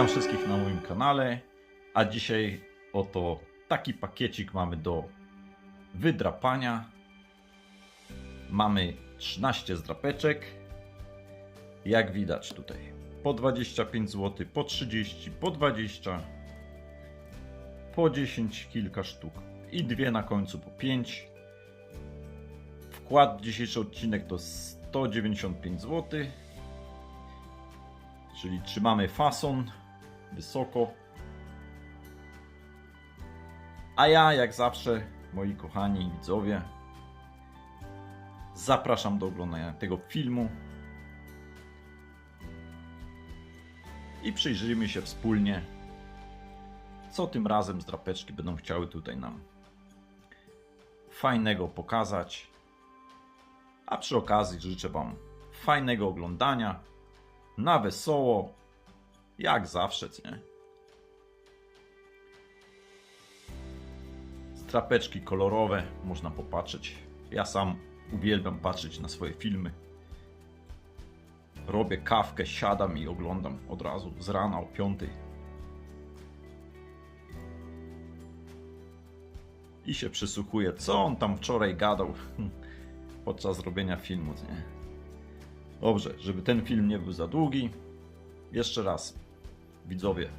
Witam wszystkich na moim kanale, a dzisiaj oto taki pakiecik mamy do wydrapania. Mamy 13 zdrapeczek, jak widać tutaj, po 25 zł, po 30, po 20, po 10 kilka sztuk i dwie na końcu po 5. Wkład w dzisiejszy odcinek to 195 zł. Czyli trzymamy fason wysoko. A ja, jak zawsze, moi kochani widzowie, zapraszam do oglądania tego filmu. I przyjrzyjmy się wspólnie, co tym razem zdrapeczki będą chciały tutaj nam fajnego pokazać. A przy okazji życzę Wam fajnego oglądania, na wesoło, jak zawsze, nie? Strapeczki kolorowe, można popatrzeć. Ja sam uwielbiam patrzeć na swoje filmy. Robię kawkę, siadam i oglądam od razu z rana o 5. I się przysłuchuję, co on tam wczoraj gadał podczas robienia filmu, nie? Dobrze, żeby ten film nie był za długi, jeszcze raz, widzowie,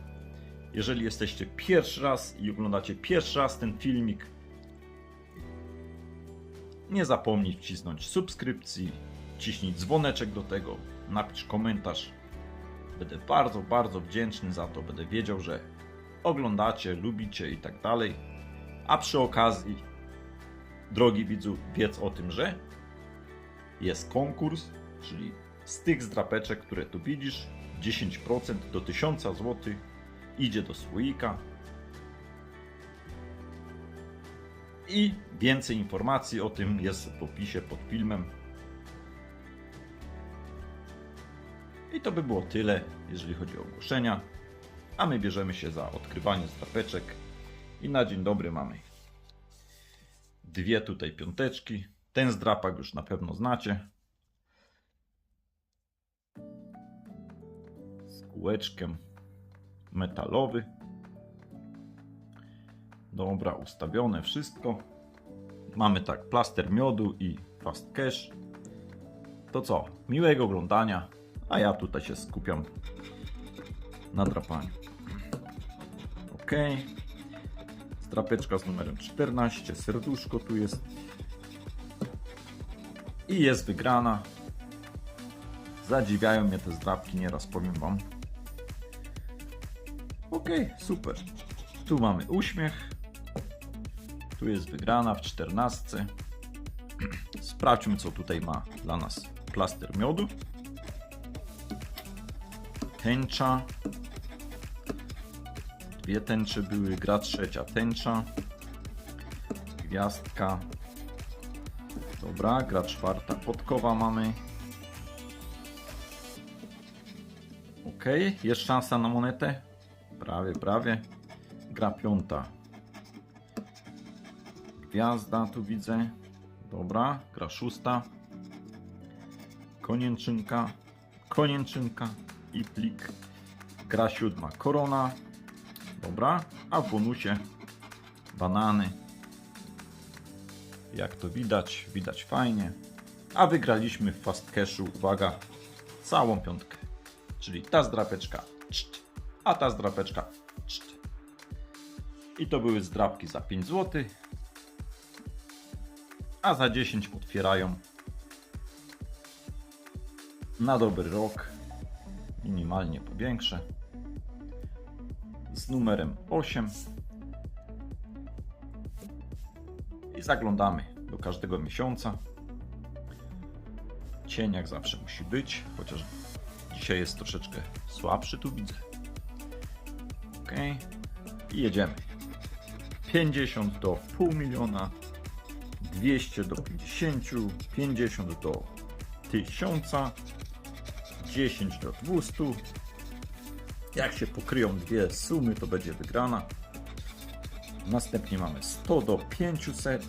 jeżeli jesteście pierwszy raz i oglądacie pierwszy raz ten filmik, nie zapomnij wcisnąć subskrypcji, ciśnij dzwoneczek do tego, napisz komentarz. Będę bardzo, bardzo wdzięczny za to. Będę wiedział, że oglądacie, lubicie i tak dalej. A przy okazji, drogi widzu, wiedz o tym, że jest konkurs, czyli z tych zdrapeczek, które tu widzisz, 10% do 1000 zł idzie do słoika. I więcej informacji o tym jest w opisie pod filmem. I to by było tyle, jeżeli chodzi o ogłoszenia. A my bierzemy się za odkrywanie zdrapeczek. I na dzień dobry mamy dwie tutaj piąteczki. Ten zdrapak już na pewno znacie. Kółeczkiem metalowy. Dobra, ustawione wszystko. Mamy tak plaster miodu i fast cash. To co? Miłego oglądania, a ja tutaj się skupiam na drapaniu. Ok. Strapeczka z numerem 14, serduszko tu jest. I jest wygrana. Zadziwiają mnie te zdrapki, nieraz powiem Wam. Ok, super. Tu mamy uśmiech. Tu jest wygrana w 14. Sprawdźmy, co tutaj ma dla nas plaster miodu. Tęcza. Dwie tęcze były, gra trzecia tęcza. Gwiazdka. Dobra, gra czwarta podkowa mamy. Ok, jest szansa na monetę. Prawie, prawie. Gra piąta. Gwiazda tu widzę. Dobra, gra szósta. Konieczynka. Konieczynka i plik. Gra siódma. Korona. Dobra, a w bonusie banany. Jak to widać, widać fajnie. A wygraliśmy w Fast Cashu, uwaga, całą piątkę. Czyli ta zdrapeczka, czt, a ta zdrapeczka, czt. I to były zdrapki za 5 zł. A za 10 otwierają na dobry rok. Minimalnie powiększę. Z numerem 8. I zaglądamy do każdego miesiąca. Cień jak zawsze musi być, chociaż dzisiaj jest troszeczkę słabszy, tu widzę. Ok. I jedziemy. 50 do pół miliona, 200 do 50, 50 do 1000, 10 do 200. Jak się pokryją dwie sumy, to będzie wygrana. Następnie mamy 100 do 500,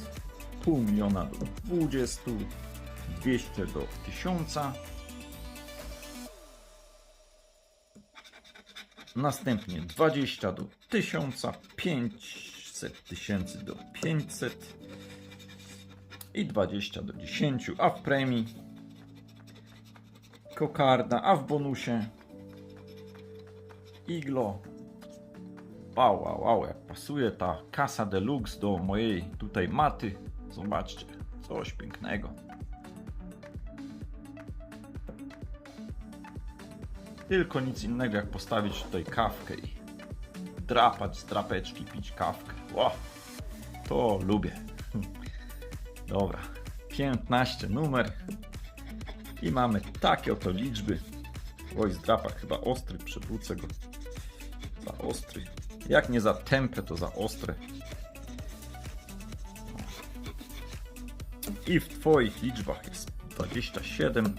pół miliona do 20, 200 do 1000. Następnie 20 do 1000, 500 tysięcy do 500 i 20 do 10, a w premii kokarda, a w bonusie iglo. Wow, wow, wow, jak pasuje ta kasa deluxe do mojej tutaj maty. Zobaczcie, coś pięknego. Tylko nic innego jak postawić tutaj kawkę i drapać z drapeczki, pić kawkę. Wow, to lubię. Dobra, 15 numer i mamy takie oto liczby. Oj, zdrapak chyba ostry, przewrócę go. Za ostry. Jak nie za tępe, to za ostre. I w Twoich liczbach jest 27.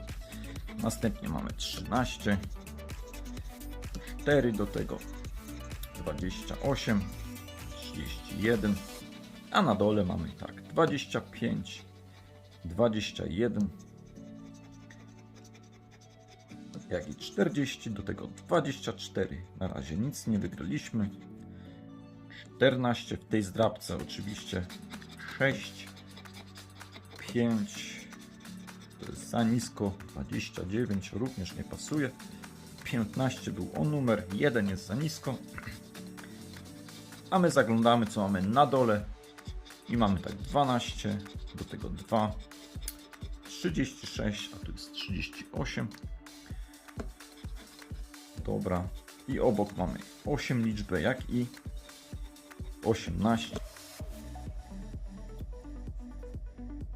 Następnie mamy 13. 4 do tego 28. 31. A na dole mamy tak 25. 21. Jak i 40 do tego 24. Na razie nic nie wygraliśmy. 14 w tej zdrabce oczywiście 6 5 to jest za nisko 29 również nie pasuje 15 był on numer 1 jest za nisko a my zaglądamy co mamy na dole i mamy tak 12 do tego 2 36 a tu jest 38 dobra i obok mamy 8 liczbę jak i 18.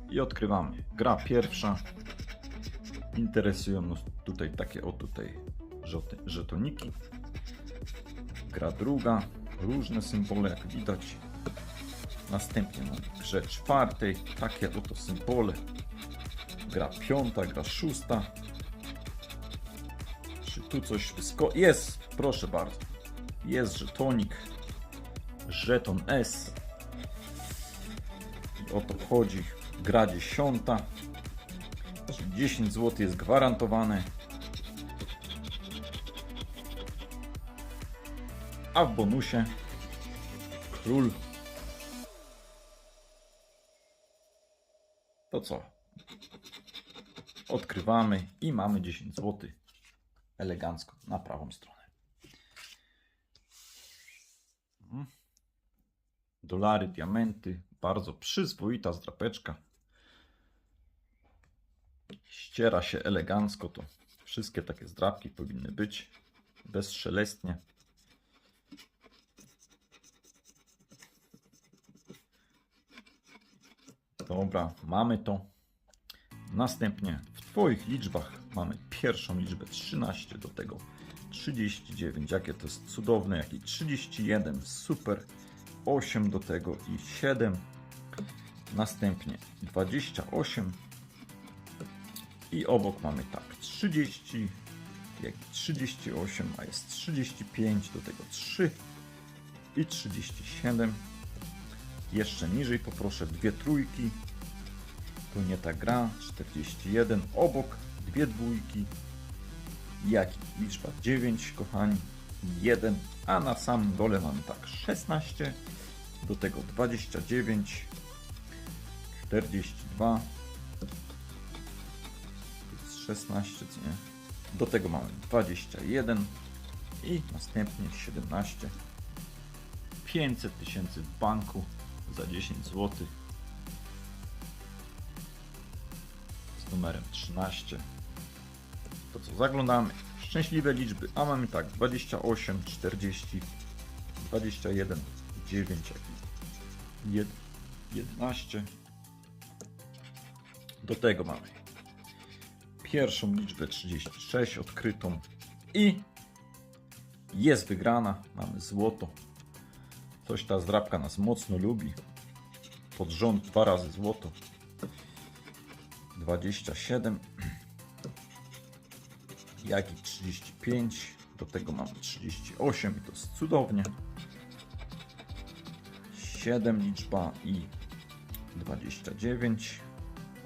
I odkrywamy. Gra pierwsza. Interesują nas tutaj takie o tutaj żetoniki. Gra druga. Różne symbole jak widać. Następnie mamy grze czwartej takie oto symbole. Gra piąta, gra szósta. Czy tu coś wysko... Jest! Proszę bardzo. Jest żetonik żeton S. I o to chodzi. Gra dziesiąta. 10 zł jest gwarantowane. A w bonusie król. To co? Odkrywamy i mamy 10 zł. Elegancko na prawą stronę. dolary, diamenty. Bardzo przyzwoita zdrapeczka. Ściera się elegancko, to wszystkie takie zdrapki powinny być bezszelestnie. Dobra, mamy to. Następnie w Twoich liczbach mamy pierwszą liczbę 13 do tego 39. Jakie to jest cudowne, jaki 31, super. 8 do tego i 7. Następnie 28. I obok mamy tak 30, jak i 38, a jest 35, do tego 3 i 37. Jeszcze niżej poproszę dwie trójki. Tu nie ta gra. 41. Obok dwie dwójki. Jak liczba 9, kochani. 1. A na samym dole mamy tak 16 do tego 29, 42, to jest 16, co nie? Do tego mamy 21 i następnie 17. 500 tysięcy w banku za 10 zł numerem 13. To co, zaglądamy. Szczęśliwe liczby, a mamy tak 28, 40, 21, 9, jak i 11. Do tego mamy pierwszą liczbę 36 odkrytą i jest wygrana. Mamy złoto. Coś ta zdrabka nas mocno lubi. Pod rząd dwa razy złoto. 27. Jak i 35. Do tego mamy 38 i to jest cudownie. 7 liczba i 29,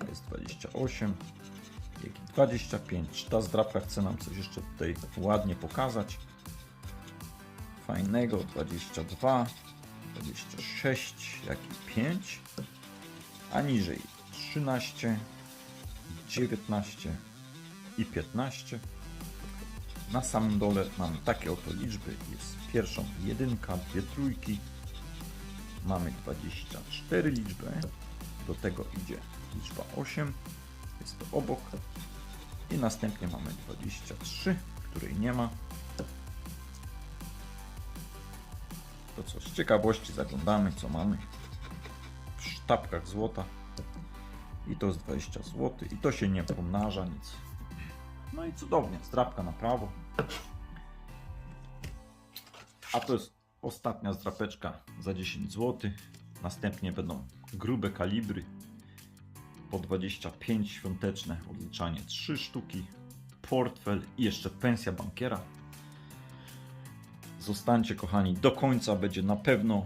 a jest 28, jak i 25. Ta zdrabka chce nam coś jeszcze tutaj ładnie pokazać. fajnego 22, 26, jak i 5, a niżej 13, 19 i 15. Na samym dole mamy takie oto liczby. Jest pierwszą jedynka, dwie trójki. Mamy 24 liczby. Do tego idzie liczba 8. Jest to obok. I następnie mamy 23, której nie ma. To co, z ciekawości zaglądamy, co mamy w sztabkach złota. I to jest 20 zł. I to się nie pomnaża nic. No i cudownie, zdrapka na prawo. A to jest ostatnia zdrapeczka za 10 zł. Następnie będą grube kalibry po 25 świąteczne, odliczanie 3 sztuki, portfel i jeszcze pensja bankiera. Zostańcie kochani do końca, będzie na pewno,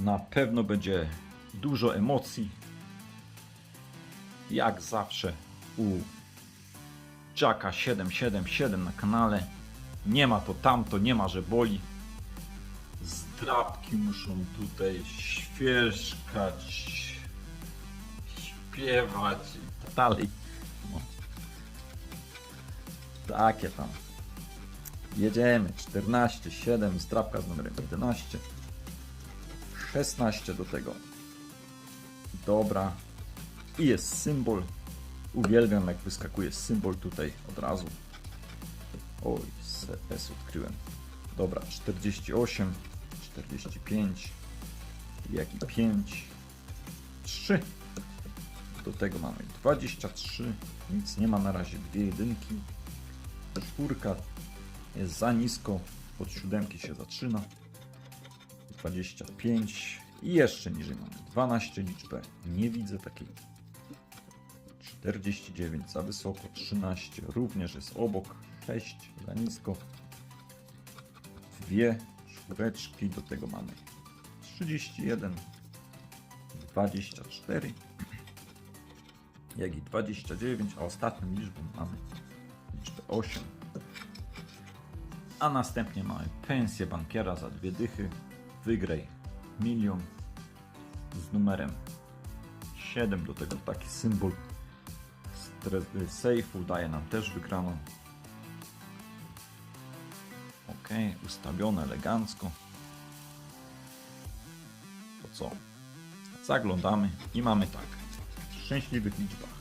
na pewno będzie dużo emocji. Jak zawsze u Jacka 777 na kanale. Nie ma to tamto, nie ma, że boli. Zdrabki muszą tutaj świeżkać, śpiewać i tak dalej. No. Takie tam. Jedziemy. 14, 7, zdrabka z numerem 11. 16 do tego. Dobra. I jest symbol. Uwielbiam jak wyskakuje symbol tutaj od razu. Oj, S odkryłem. Dobra, 48, 45, jak i 5, 3. Do tego mamy 23, nic nie ma na razie, dwie jedynki. Czwórka jest za nisko, od siódemki się zaczyna. 25 i jeszcze niżej mamy 12 liczbę. Nie widzę takiej 49 za wysoko, 13 również jest obok, 6 za nisko, dwie czwóreczki, do tego mamy 31, 24, jak i 29, a ostatnią liczbą mamy liczbę 8. A następnie mamy pensję bankiera za dwie dychy, wygraj milion z numerem 7, do tego taki symbol sejfu daje nam też wygraną. Ok, ustawione elegancko. To co? Zaglądamy i mamy tak. W szczęśliwych liczbach.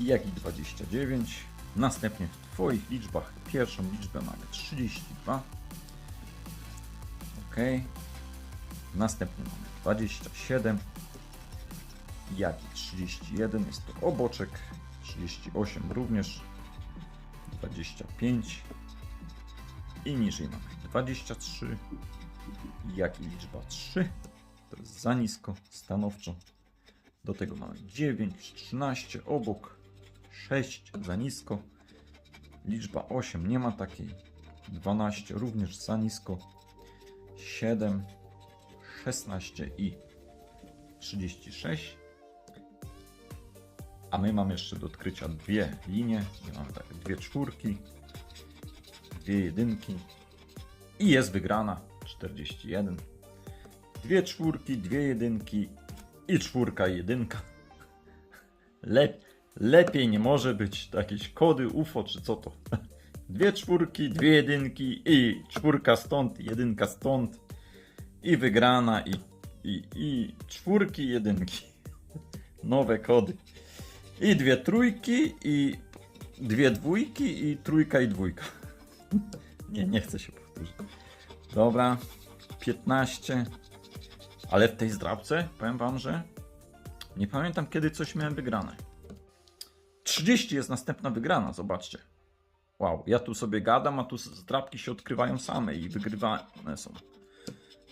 Jak i 29. Następnie w Twoich liczbach pierwszą liczbę mamy 32. Ok. Następnie mamy 27, jak i 31, jest to oboczek, 38 również, 25 i niżej mamy 23, jak i liczba? 3, to jest za nisko, stanowczo. Do tego mamy 9, 13 obok, 6 za nisko, liczba 8 nie ma takiej, 12 również za nisko, 7, 16 i 36. A my mamy jeszcze do odkrycia dwie linie. I mamy dwie czwórki, dwie jedynki i jest wygrana 41. Dwie czwórki, dwie jedynki i czwórka i jedynka. Le lepiej nie może być. Jakieś kody UFO czy co to? Dwie czwórki, dwie jedynki i czwórka stąd, jedynka stąd i wygrana, i, i, i czwórki, jedynki. Nowe kody. I dwie trójki, i dwie dwójki, i trójka, i dwójka. Nie, nie chcę się powtórzyć. Dobra, 15. Ale w tej zdrabce powiem wam, że nie pamiętam kiedy coś miałem wygrane. 30 jest następna wygrana, zobaczcie. Wow, ja tu sobie gadam, a tu zdrabki się odkrywają same i wygrywane są.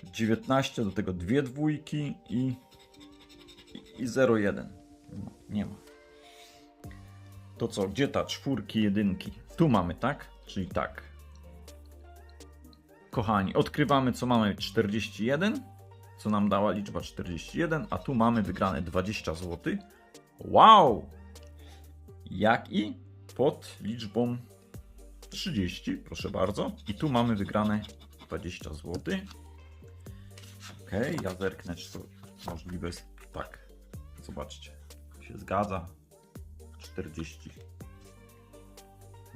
19, do tego dwie dwójki i, i, i 0,1. No, nie ma. To co, gdzie ta czwórki, jedynki? Tu mamy, tak? Czyli tak. Kochani, odkrywamy co mamy 41, co nam dała liczba 41, a tu mamy wygrane 20 zł. Wow! Jak i pod liczbą 30, proszę bardzo. I tu mamy wygrane 20 zł. Ok, ja zerknę, czy to możliwe jest. Tak, zobaczcie, się zgadza. 40.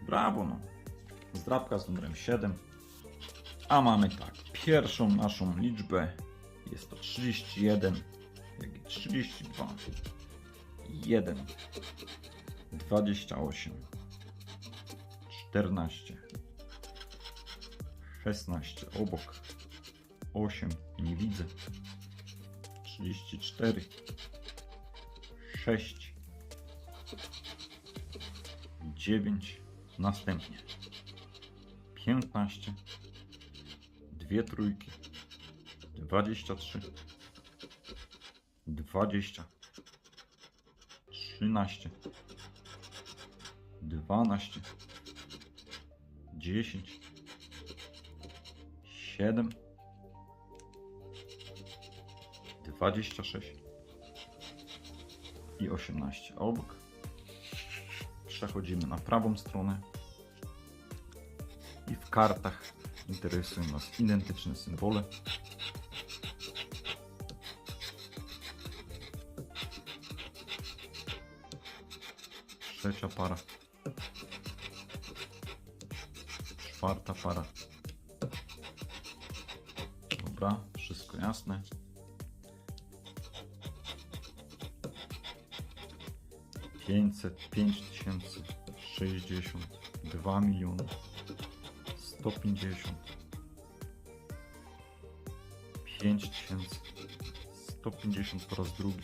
Brawo, no. Zdrabka z numerem 7. A mamy tak, pierwszą naszą liczbę jest to 31, jak i 32, 1, 28, 14, 16, obok, 8, nie widzę, 34, 6, 9, następnie 15, dwie trójki, 23, 20, 13, 12, 10, 7, 26 i 18 obok. Przechodzimy na prawą stronę i w kartach interesują nas identyczne symbole. Trzecia para. Czwarta para. Dobra, wszystko jasne. Pięćset, pięć tysięcy, sześćdziesiąt, dwa miliony, sto pięćdziesiąt, pięć tysięcy, sto pięćdziesiąt po raz drugi,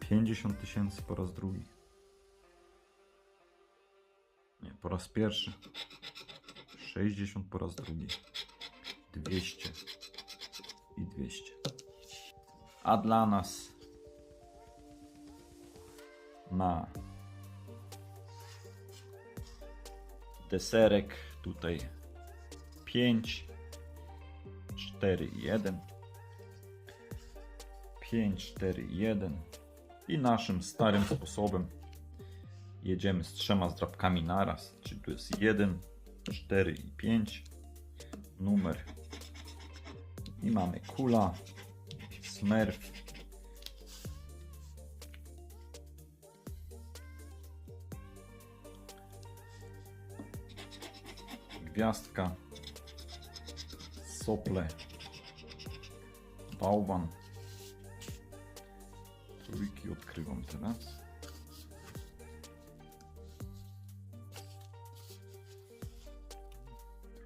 pięćdziesiąt tysięcy po raz drugi, nie, po raz pierwszy, sześćdziesiąt po raz drugi, dwieście i dwieście. A dla nas na deserek tutaj 5 4 1 5 4 1 i naszym starym sposobem jedziemy z trzema zdrabkami naraz. Czyli tu jest 1 4 i 5 numer. I mamy kula smurf gwiazdka, sople, bałwan. Trójki odkrywam teraz.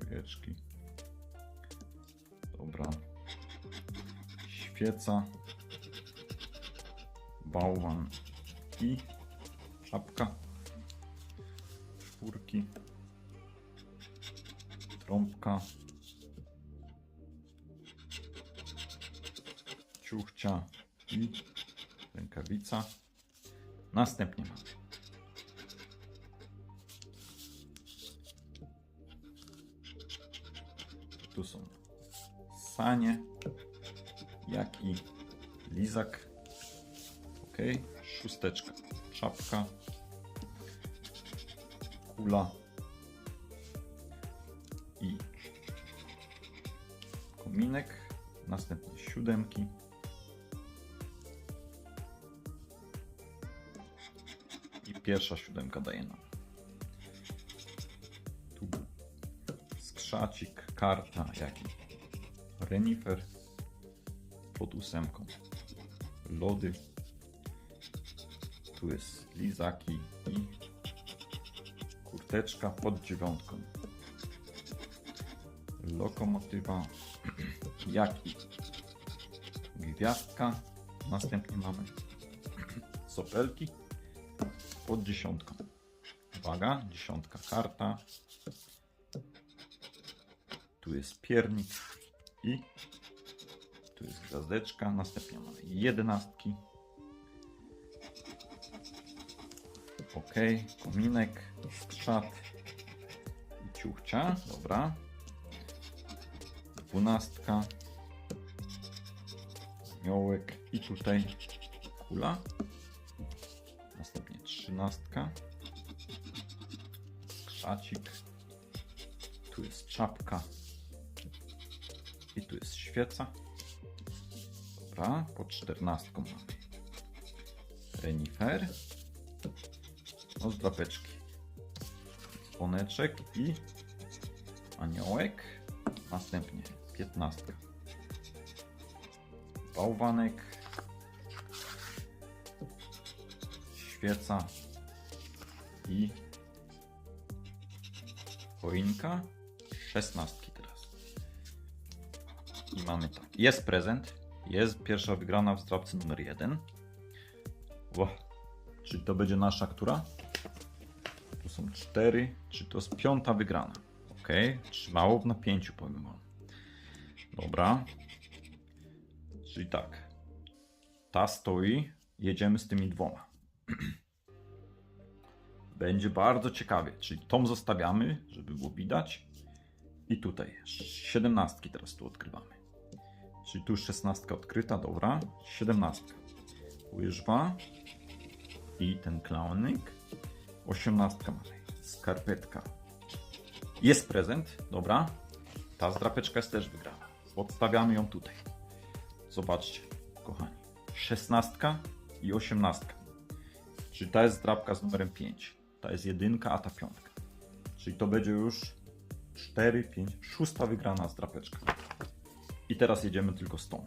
Trójeczki. Dobra. Świeca, bałwan i czapka. Trąbka, ciuchcia i rękawica. Następnie mamy. Tu są sanie, jak i lizak. Ok, szósteczka, czapka, kula kominek, następnie siódemki. I pierwsza siódemka daje nam. Tu skrzacik, karta, jak i renifer pod ósemką. Lody. Tu jest lizaki i kurteczka pod dziewiątką lokomotywa, jak i gwiazdka. Następnie mamy sopelki pod dziesiątką. Uwaga, dziesiątka karta. Tu jest piernik i tu jest gwiazdeczka. Następnie mamy jedenastki. Ok, kominek, skrzat i ciuchcia. Dobra dwunastka, aniołek i tutaj kula. Następnie trzynastka. Krzacik. Tu jest czapka. I tu jest świeca. Dobra, pod czternastką mamy renifer. No z drapeczki. Dzwoneczek i aniołek. Następnie piętnastka. Bałwanek. Świeca. I choinka. Szesnastki teraz. I mamy tak. Jest prezent. Jest pierwsza wygrana w zdrabce numer jeden. Ło. Czy to będzie nasza która? Tu są cztery. Czy to jest piąta wygrana? Ok. Trzymało w napięciu, powiem wam. Dobra. Czyli tak. Ta stoi. Jedziemy z tymi dwoma. Będzie bardzo ciekawie. Czyli tą zostawiamy, żeby było widać. I tutaj siedemnastki teraz tu odkrywamy. Czyli tu już szesnastka odkryta, dobra. Siedemnastka. Łyżwa. I ten klaunik. Osiemnastka mamy. Skarpetka. Jest prezent, dobra. Ta zdrapeczka jest też wygrana. Odstawiamy ją tutaj. Zobaczcie, kochani. Szesnastka i osiemnastka. Czyli ta jest zdrapka z numerem 5. Ta jest jedynka, a ta piątka. Czyli to będzie już 4, 5, szósta wygrana zdrapeczka. I teraz jedziemy tylko z tą.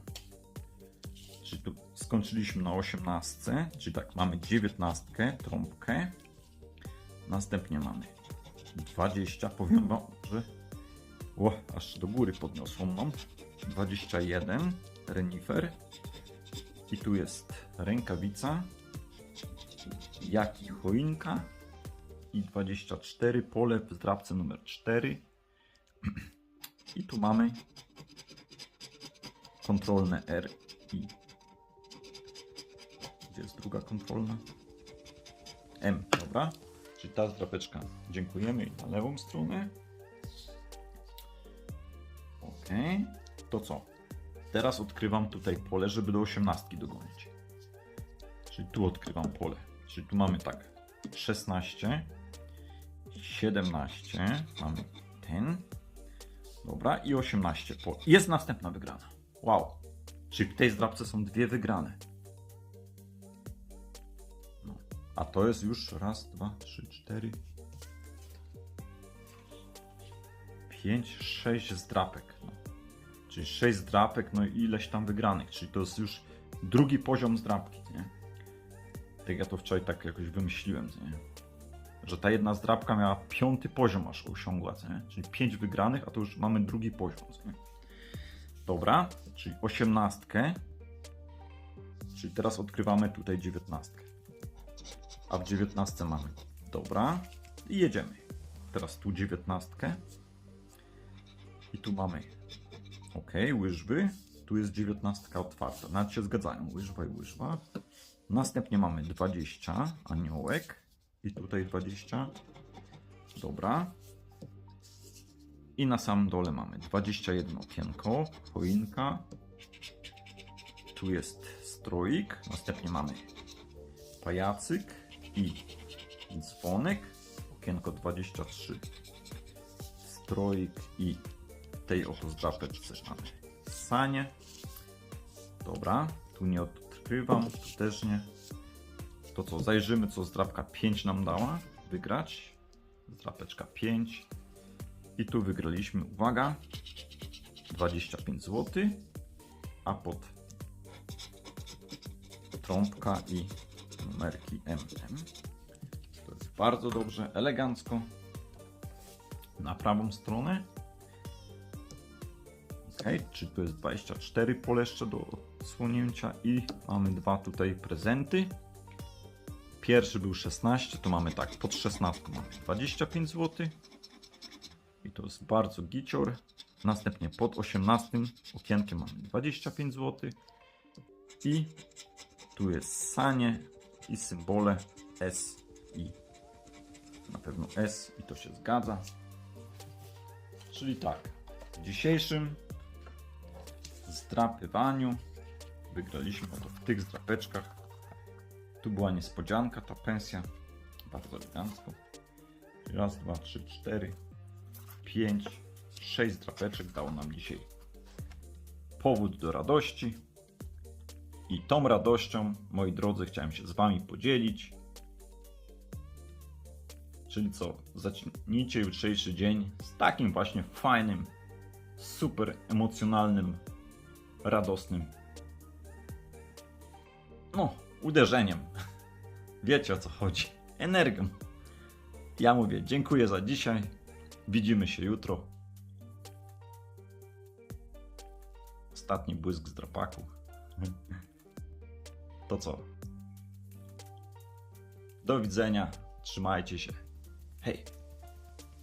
Czyli tu skończyliśmy na 18, czyli tak, mamy 19, trąbkę. Następnie mamy 20, powiem wam, że o, aż do góry podniosło mną. 21, renifer. I tu jest rękawica, jak i choinka. I 24, pole w zdrabce numer 4. I tu mamy kontrolne R i gdzie jest druga kontrolna? M, dobra. Czyli ta zdrapeczka. Dziękujemy i na lewą stronę. To co? Teraz odkrywam tutaj pole, żeby do 18 dogonić. Czyli tu odkrywam pole. Czyli tu mamy tak 16, 17, mamy ten. Dobra, i 18 po. Jest następna wygrana. Wow. Czyli w tej zdrabce są dwie wygrane. No. A to jest już raz, dwa, trzy, cztery, pięć, sześć zdrapek. Czyli sześć zdrapek, no i ileś tam wygranych. Czyli to jest już drugi poziom zdrapki, nie? Tak ja to wczoraj tak jakoś wymyśliłem, nie? Że ta jedna zdrapka miała piąty poziom aż osiągła, nie? Czyli pięć wygranych, a to już mamy drugi poziom, nie? Dobra, czyli osiemnastkę. Czyli teraz odkrywamy tutaj dziewiętnastkę. A w dziewiętnastce mamy. Dobra. I jedziemy. Teraz tu dziewiętnastkę. I tu mamy. Ok, łyżwy. Tu jest dziewiętnastka otwarta. Nawet się zgadzają. Łyżwa i łyżwa. Następnie mamy 20. Aniołek. I tutaj 20. Dobra. I na samym dole mamy 21 okienko, choinka. Tu jest stroik. Następnie mamy pajacyk i dzwonek. Okienko 23. Stroik i tej oto zdrapeczce mamy sanie. Dobra, tu nie odkrywam, tu też nie. To co, zajrzymy co zdrapka 5 nam dała. Wygrać. Zdrapeczka 5. I tu wygraliśmy, uwaga, 25 zł, a pod trąbka i numerki MM. To jest bardzo dobrze, elegancko. Na prawą stronę. Ok, czy tu jest 24 pole jeszcze do odsłonięcia i mamy dwa tutaj prezenty. Pierwszy był 16, to mamy tak, pod 16 mamy 25 zł. I to jest bardzo gicior. Następnie pod 18 okienkiem mamy 25 zł. I tu jest sanie i symbole S i na pewno S i to się zgadza. Czyli tak, w dzisiejszym zdrapywaniu wygraliśmy oto w tych zdrapeczkach. Tu była niespodzianka, ta pensja Bardzo elegancko. Raz, dwa, trzy, cztery, pięć, sześć drapeczek dało nam dzisiaj powód do radości. I tą radością, moi drodzy, chciałem się z Wami podzielić. Czyli co, zacznijcie jutrzejszy dzień z takim właśnie fajnym, super emocjonalnym, radosnym, no, uderzeniem. Wiecie o co chodzi. Energią. Ja mówię, dziękuję za dzisiaj. Widzimy się jutro. Ostatni błysk z drapaku. To co? Do widzenia. Trzymajcie się. Hej.